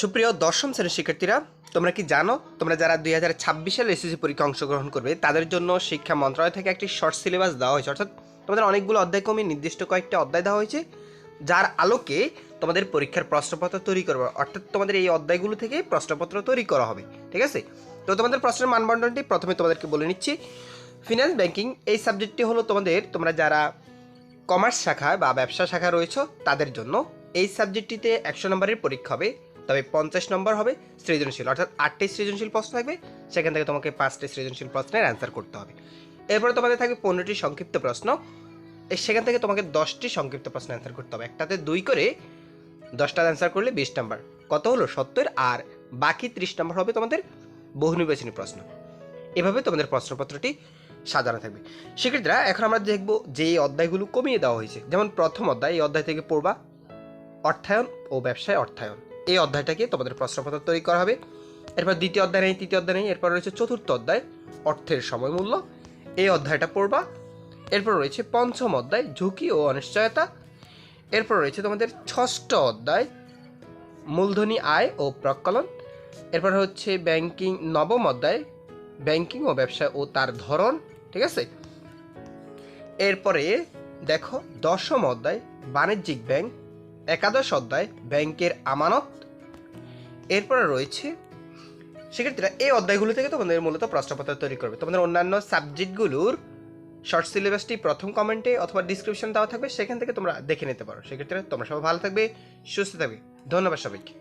সুপ্রিয় দশম শ্রেণির শিক্ষার্থীরা, তোমরা কি জানো, তোমরা যারা দুই হাজার ছাব্বিশ সালে এসএসসি পরীক্ষা অংশগ্রহণ করবে, তাদের জন্য শিক্ষা মন্ত্রণালয় থেকে একটি শর্ট সিলেবাস দেওয়া হয়েছে। অর্থাৎ তোমাদের অনেকগুলো অধ্যায় কমিয়ে নির্দিষ্ট কয়েকটা অধ্যায় দেওয়া হয়েছে, যার আলোকে তোমাদের পরীক্ষার প্রশ্নপত্র তৈরি করবে। অর্থাৎ তোমাদের এই অধ্যায়গুলো থেকে প্রশ্নপত্র তৈরি করা হবে, ঠিক আছে? তো তোমাদের প্রশ্নের মানবন্টনটি প্রথমে তোমাদেরকে বলে নিচ্ছি। ফিনান্স ব্যাংকিং এই সাবজেক্টটি হলো তোমাদের, তোমরা যারা কমার্স শাখা বা ব্যবসা শাখা রয়েছে, তাদের জন্য এই সাবজেক্টটিতে একশো নম্বরের পরীক্ষা হবে। তবে পঞ্চাশ নম্বর হবে সৃজনশীল, অর্থাৎ আটটি সৃজনশীল প্রশ্ন থাকবে, সেখান থেকে তোমাকে পাঁচটি সৃজনশীল প্রশ্নের অ্যান্সার করতে হবে। এরপরে তোমাদের থাকবে পনেরোটি সংক্ষিপ্ত প্রশ্ন সেখান থেকে তোমাকে দশটি সংক্ষিপ্ত প্রশ্ন অ্যান্সার করতে হবে। একটাতে দুই করে দশটা অ্যান্সার করলে বিশ নাম্বার, কত হলো সত্তর, আর বাকি ত্রিশ নম্বর হবে তোমাদের বহু নির্বাচনী প্রশ্ন। এভাবে তোমাদের প্রশ্নপত্রটি সাজানো থাকবে। সেক্ষেত্রে এখন আমরা দেখব যে এই অধ্যায়গুলো কমিয়ে দেওয়া হয়েছে। যেমন প্রথম অধ্যায়, এই অধ্যায় থেকে পড়বা অর্থায়ন ও ব্যবসায় অর্থায়ন। এই অধ্যায়টাকে তোমাদের প্রশ্নপত্র তৈরি করা হবে। এরপর দ্বিতীয় অধ্যায় নেই, তৃতীয় অধ্যায় নেই, এরপর রয়েছে চতুর্থ অধ্যায়, অর্থের সময় মূল্য এই অধ্যায়টা পড়বা। এরপর রয়েছে পঞ্চম অধ্যায়, ঝুঁকি ও অনিশ্চয়তা। এরপর রয়েছে তোমাদের ষষ্ঠ অধ্যায়, মূলধনী আয় ও প্রকলন। এরপর হচ্ছে ব্যাংকিং, নবম অধ্যায়, ব্যাংকিং ও ব্যবসা ও তার ধরন, ঠিক আছে? এরপরে দেখো দশম অধ্যায়, বাণিজ্যিক ব্যাংক একাদশ অধ্যায়, ব্যাংকের আমানত। এরপরে রয়েছে সেক্ষেত্রে এই অধ্যায়গুলো থেকে তোমাদের মূলত প্রশ্নপত্র তৈরি করবে। তোমাদের অন্যান্য সাবজেক্টগুলোর শর্ট সিলেবাসটি প্রথম কমেন্টে অথবা ডিসক্রিপশন দেওয়া থাকবে, সেখান থেকে তোমরা দেখে নিতে পারো। সেক্ষেত্রে তোমরা সবাই ভালো থাকবে, সুস্থ থাকবে। ধন্যবাদ সবাইকে।